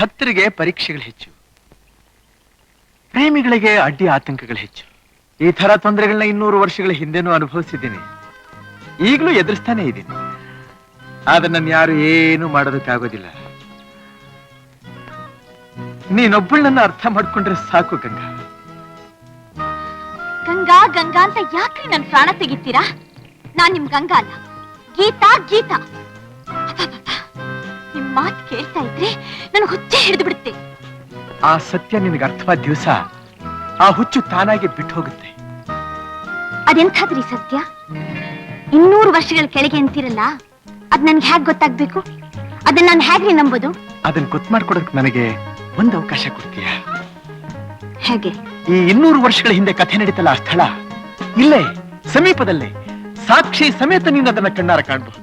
ಭಕ್ತರಿಗೆ ಪರೀಕ್ಷೆಗಳು ಹೆಚ್ಚು. ಪ್ರೇಮಿಗಳಿಗೆ ಅಡ್ಡಿ ಆತಂಕಗಳು ಹೆಚ್ಚು. ಈ ತರ ತೊಂದರೆಗಳನ್ನ ಇನ್ನೂರು ವರ್ಷಗಳ ಹಿಂದೆನೂ ಅನುಭವಿಸಿದ್ದೀನಿ. ಈಗಲೂ ಎದುರಿಸ್ತಾನೆ ಇದ್ದೀನಿ. ಆದ್ರೆ ನನ್ನ ಯಾರು ಏನು ಮಾಡೋದಕ್ಕಾಗೋದಿಲ್ಲ. ನೀನೊಬ್ಬಳನ್ನ ಅರ್ಥ ಮಾಡ್ಕೊಂಡ್ರೆ ಸಾಕು, ಗಂಗಾ. ಗಂಗಾ ಗಂಗಾ ಅಂತ ಯಾಕ್ರಿ ನನ್ ಪ್ರಾಣ ತೆಗಿತೀರಾ? ನಾನ್ ನಿಮ್ ಗಂಗಾ ಅಲ್ಲ. ಗೀತಾ ಗೀತಾ. ನಿಮ್ ಮಾತ್ ಕೇಳ್ತಾ ಇದ್ರೆ ನನ್ ಹುಚ್ಚೆ ಹಿಡಿದು ಬಿಡುತ್ತೆ. ಆ ಸತ್ಯ ನಿನಗೆ ಅರ್ಥವಾದ ದಿವಸ ಆ ಹುಚ್ಚು ತಾನಾಗಿ ಬಿಟ್ಟು ಹೋಗುತ್ತೆ. ಅದೆಂಥದ್ರಿ ಸತ್ಯ? ಇನ್ನೂರು ವರ್ಷಗಳ ಕೆಳಗೆ ಅಂತಿರಲ್ಲ ಅದ್ ನನ್ಗೆ ಹ್ಯಾಗ್ ಗೊತ್ತಾಗ್ಬೇಕು? ಅದನ್ನ ನಾನು ಹೇಗ್ರಿ ನಂಬುದು? ಅದನ್ನ ಗೊತ್ತು ಮಾಡ್ಕೊಡಕ್ ನನಗೆ ಒಂದು ಅವಕಾಶ ಕೊಡ್ತೀಯ? ಹೇಗೆ? ಈ ಇನ್ನೂರು ವರ್ಷಗಳ ಹಿಂದೆ ಕಥೆ ನಡೀತಲ್ಲ ಆ ಸ್ಥಳ? ಇಲ್ಲೇ ಸಮೀಪದಲ್ಲೇ ಸಾಕ್ಷಿ ಸಮೇತ ನೀನು ಅದನ್ನ ಕಣ್ಣಾರ ಕಾಣಬಹುದು